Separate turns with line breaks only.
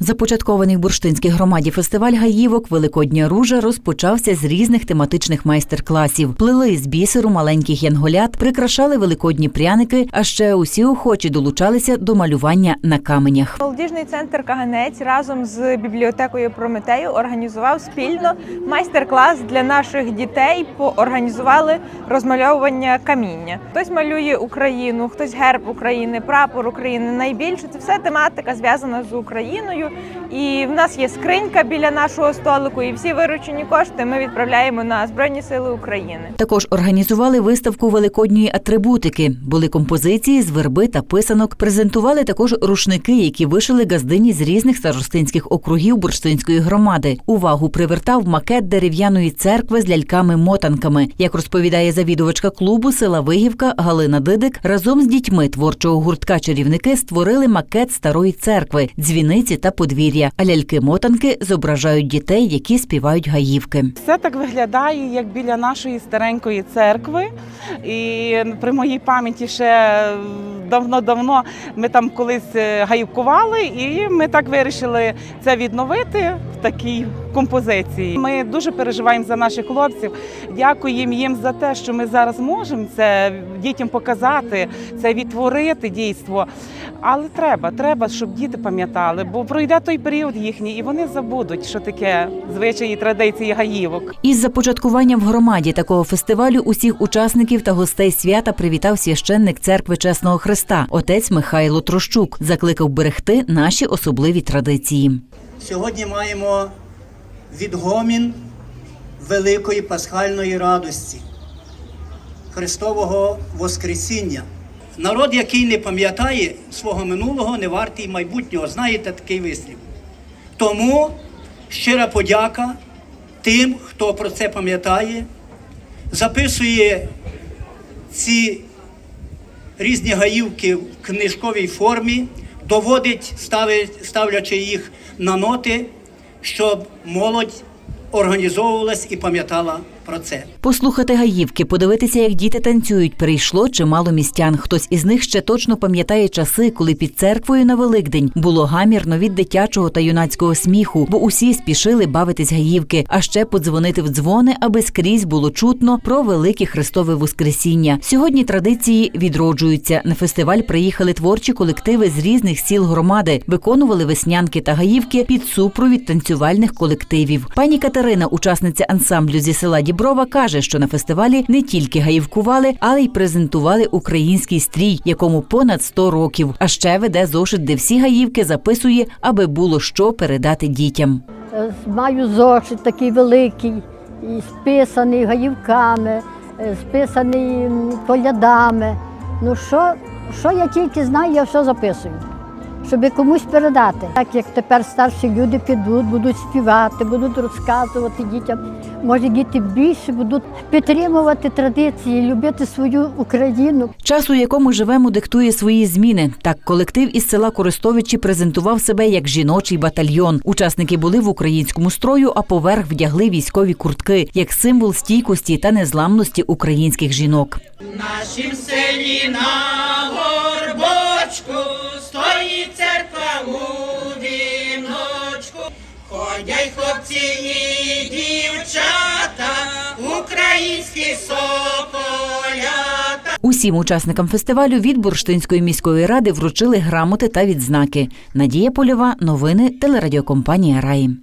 Започаткований в бурштинській громаді фестиваль гаївок Великодня ружа розпочався з різних тематичних майстер-класів. Плели з бісеру маленьких янголят, прикрашали великодні пряники, а ще усі охочі долучалися до малювання на каменях.
Молодіжний центр Каганець разом з бібліотекою Прометею організував спільно майстер-клас для наших дітей. Поорганізували розмальовування каміння. Хтось малює Україну, хтось герб України, прапор України. Найбільше це все тематика зв'язана з Україною. І в нас є скринька біля нашого столику. І всі виручені кошти ми відправляємо на Збройні Сили України.
Також організували виставку великодньої атрибутики. Були композиції з верби та писанок. Презентували також рушники, які вишили газдині з різних старостинських округів бурштинської громади. Увагу привертав макет дерев'яної церкви з ляльками-мотанками. Як розповідає завідувачка клубу села Вигівка Галина Дидик, разом з дітьми творчого гуртка чарівники створили макет старої церкви, дзвіниці та подвір'я. Ляльки-мотанки зображають дітей, які співають гаївки.
Все так виглядає, як біля нашої старенької церкви. І при моїй пам'яті ще давно-давно ми там колись е, гаївкували, і ми так вирішили це відновити в такій композиції. Ми дуже переживаємо за наших хлопців. Дякуємо їм за те, що ми зараз можемо це дітям показати, це відтворити дійство. Але треба, треба, щоб діти пам'ятали, бо пройде той період їхній, і вони забудуть, що таке звичаї традиції гаївок.
Із започаткуванням в громаді такого фестивалю усіх учасників та гостей свята привітав священник церкви Чесного Христа, отець Михайло Трощук, закликав берегти наші особливі традиції.
Сьогодні маємо відгомін великої пасхальної радості, Христового Воскресіння. Народ, який не пам'ятає свого минулого, не вартий майбутнього. Знаєте такий вислів. Тому щира подяка тим, хто про це пам'ятає, записує ці різні гаївки в книжковій формі, доводить, ставлячи їх на ноти, щоб молодь організовувалась і пам'ятала про це.
Послухати гаївки, подивитися, як діти танцюють, прийшло чимало містян. Хтось із них ще точно пам'ятає часи, коли під церквою на Великдень було гамірно від дитячого та юнацького сміху, бо усі спішили бавитись гаївки, а ще подзвонити в дзвони, аби скрізь було чутно про велике Христове Воскресіння. Сьогодні традиції відроджуються. На фестиваль приїхали творчі колективи з різних сіл громади, виконували веснянки та гаївки під супровід танцювальних колективів. Пані Катерина, учасниця ансамблю зі села Діброва, каже, що на фестивалі не тільки гаївкували, але й презентували український стрій, якому понад 100 років. А ще веде зошит, де всі гаївки записує, аби було що передати дітям.
Е, Маю зошит такий великий, списаний гаївками, е, списаний колядами. Ну що, що я тільки знаю, я все записую, щоб комусь передати. Так як тепер старші люди підуть, будуть співати, будуть розказувати дітям. Може, діти більше будуть підтримувати традиції, любити свою Україну.
Час, у якому живемо, диктує свої зміни. Так, колектив із села Користовичі презентував себе як жіночий батальйон. Учасники були в українському строю, а поверх вдягли військові куртки як символ стійкості та незламності українських жінок.
нашім селі на горбочку у віночку. Ходять хлопці і дівчата, українські соколята.
Усім учасникам фестивалю від Бурштинської міської ради вручили грамоти та відзнаки. Надія Польова, новини телерадіокомпанія Раї.